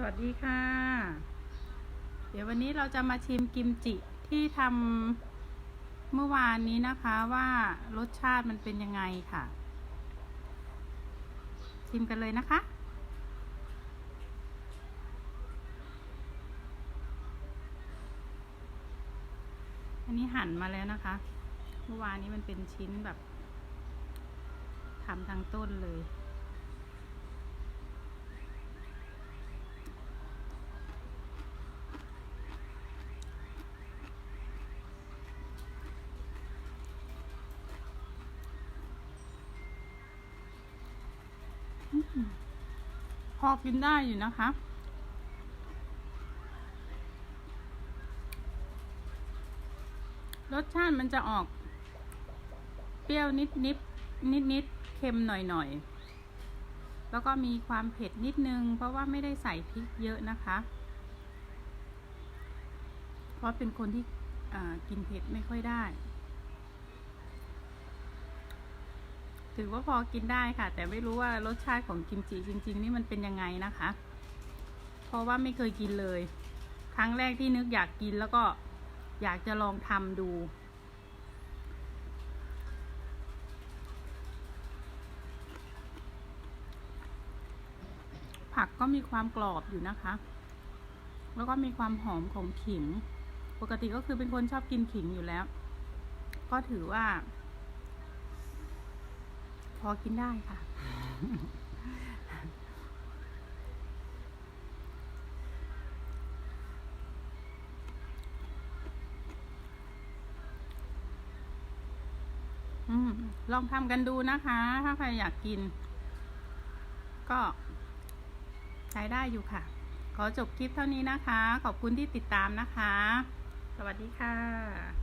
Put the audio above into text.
สวัสดีค่ะ เดี๋ยววันนี้เราจะมาชิมกิมจิที่ทำเมื่อวานนี้นะคะว่ารสชาติมันเป็นยังไงค่ะ ชิมกันเลยนะคะ อันนี้หั่นมาแล้วนะคะ เมื่อวานนี้มันเป็นชิ้นแบบทำทั้งต้นเลย พอกินได้อยู่นะคะ รสชาติมันจะออก เปรี้ยวนิดนิดนิดนิดเค็มหน่อยหน่อยแล้วก็มีความเผ็ดนิดนึง เพราะว่าไม่ได้ใส่พริกเยอะนะคะ เพราะเป็นคนที่กินเผ็ดไม่ค่อยได้ ถือว่าพอกินได้ค่ะ แต่ไม่รู้ว่ารสชาติของกิมจิจริง ๆ นี่มันเป็นยังไงนะคะ เพราะว่าไม่เคยกินเลย ครั้งแรกที่นึกอยากกินแล้วก็อยากจะลองทำดูผักก็มีความกรอบอยู่นะคะ แล้วก็มีความหอมของขิง ปกติก็คือเป็นคนชอบกินขิงอยู่แล้ว ก็ถือว่า พอกินได้ค่ะ อืม ลองทำกันดูนะคะ ถ้าใครอยากกิน ก็ใช้ได้อยู่ค่ะ ขอจบคลิปเท่านี้นะคะ ขอบคุณที่ติดตามนะคะ สวัสดีค่ะ